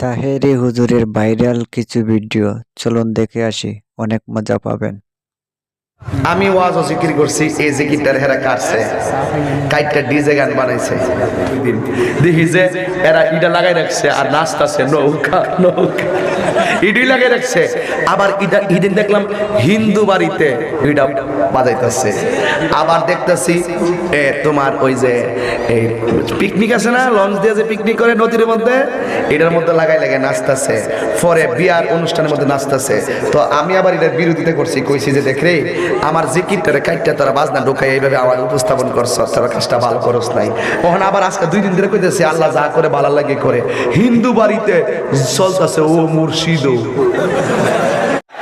তাহেরি হুজুরের ভাইরাল কিছু ভিডিও। চলুন দেখে আসি, অনেক মজা পাবেন। আমি ওয়াজ ও জিকির করছি, এই জিকিরটার হেরা কাটছে। কাইটটা ডিজে গান বানাইছে। দেখি যে এরা ইটা লাগাই রাখছে আর নাচতাছে নৌকা নৌকা। ইডি লাগাই রাখছে। আবার ইটা ইদিন দেখলাম হিন্দু বাড়িতে ইটা বাজাইতেছে। আবার দেখতেছি, এ তোমার ওই যে, এই পিকনিক আছে না লঞ্চ দিয়ে যে পিকনিক করে নদীর মধ্যে, এটার মধ্যে লাগাই লাগাই নাচতেছে। পরে বিয়ার অনুষ্ঠানের মধ্যে নাচতেছে। তো আমি আবার এটার বিরোধিতা করছি, কইছি যে দেখ রে, আমার জিকিরটারে কাইটটা তারা বাজনা ঢোকাই এইভাবে আমার উপস্থাপন করছ, তারা কাজটা ভালো করস নাই। ওখানে আবার আজকে দুই দিন ধরে কইতেছে, আল্লাহ যা করে ভালো লাগে করে। হিন্দু বাড়িতে চলতেছে ও মুর্শিদ।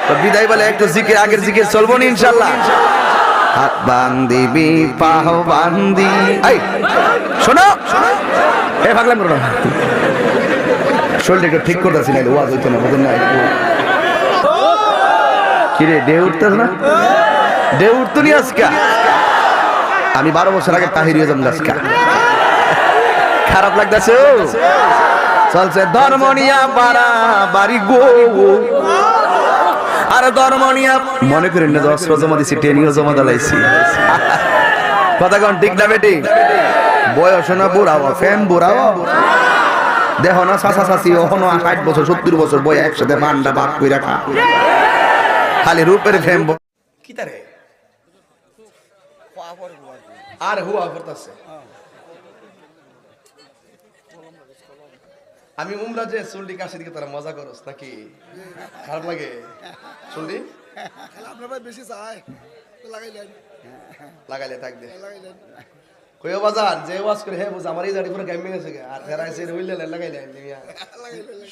তো বিদায় বলে একটু জিকির, আগের জিকির চলবো না ইনশাল্লাহ। হাত বান্দিবি পাহ বান্দি শোনো। এ ভাগলাম করো শরীরটা একটু ঠিক করতেছি না ওয়াজ হইতো না, বুঝেন না কিরে ডে উঠতেছ না? ডে উঠতো নি আজকা? আমি বারো বছর আগে তাহির হয়ে যাব আজকা। খারাপ লাগতেছে চলছে ধর্মনিয়া পাড়া, বাড়ি গো। আর ধর্মনিয়া, মনে করেন না দশ জমা দিছি, টেনিও জমা দালাইছি। কথা কন, ঠিক না বেটি? বয়স না বুড়াও ফ্যান বুড়াও। দেখো না চাচা চাচি ওখানো ষাট বছর, সত্তর বছর বয় একসাথে পান্ডা বাপ কই রাখা খালি রূপের ফেম কি তারে? আর হুয়া করতেছে। আমি উমরা যে চুলটি কাশি দিকে তারা মজা করস নাকি? খারাপ লাগে? চুলটি আপনার ভাই বেশি চায়। লাগাইলেন লাগাইলে থাক দে। লাগাইলেন কইও বাজার যে ওয়াজ করে হে বুঝ আমার এই দাড়ি পুরো গাইমে গেছে আর ফেরাই সে হইলে লাগাইলে নিয়া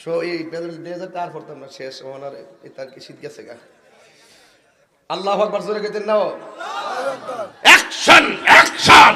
সো এই বেদল তার পড়তাম না শেষ ওনার তার কি শীত গেছে গা। আল্লাহু আকবার জোরে কইতেন নাও অ্যাকশন অ্যাকশন